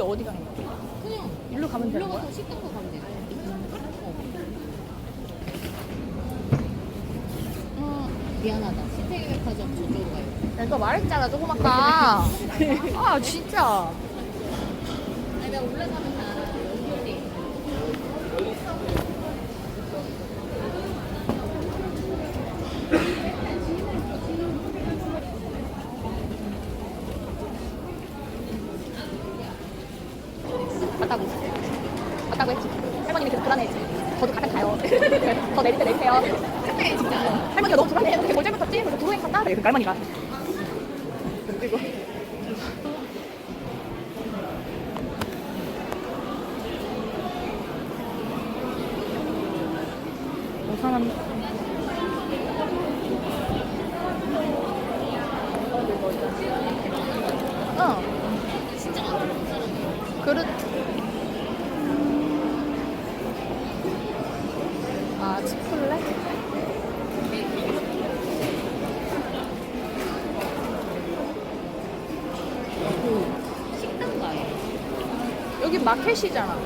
우리 어디 가는 거야? 그냥 일로 가면 되는 거야? 올라가서 식당도 가면 돼. 어. 어, 미안하다. 시태백화점 저쪽으로 가요. 내가 말했잖아 조금 아까. 아 진짜. 아니, 나 올라가면 다 연결돼. 있어. 갔다고. 갔다고 했지. 할머니는 계속 불안해했지. 저도 가면 가요. 더 내릴 때 내리세요. 그때 진짜. 할머니가 너무 불안해. 어떻게 뭘 잘못했지? 그래서 도로에 갔다. 그러니까 할머니가. 그리고 뭐 사람 어 진짜 많은 사람. 그릇 아 치플레? 식당 가요. 여기 마켓이잖아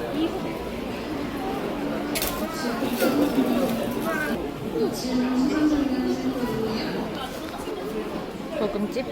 소금집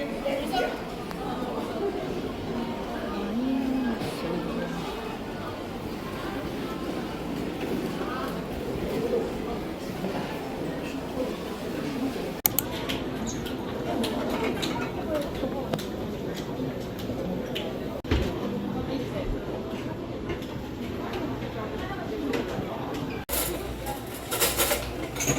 안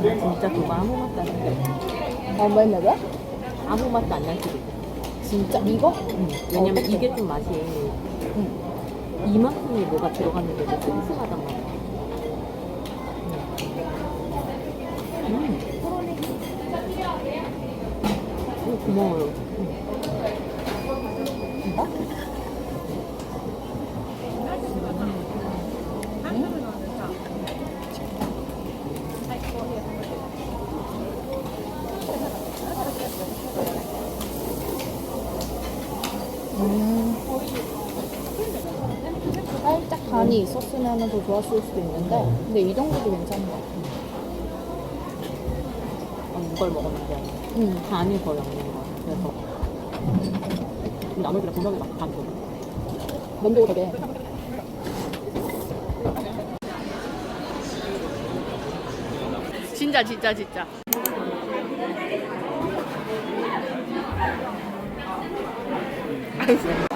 진짜 그거 아무 맛도 안 나요. 어 뭐했나 아무 맛도 안 있어. 진짜 이거? 응. 왜냐면 어떡해? 이게 좀 맛이 이만큼이 뭐가 들어갔는데도 슴슴하단 말이야. 음. 오, 고마워요. 음. 살짝 간이 있었으면 더 좋았을 수도 있는데 근데 이 정도도 괜찮은 것 같아 어, 이걸 먹었는데. 응. 간이 거의 없는 거야. 그래서. 나머지가 분명히 막 간이 면도 되게 진짜 진짜 진짜 guys.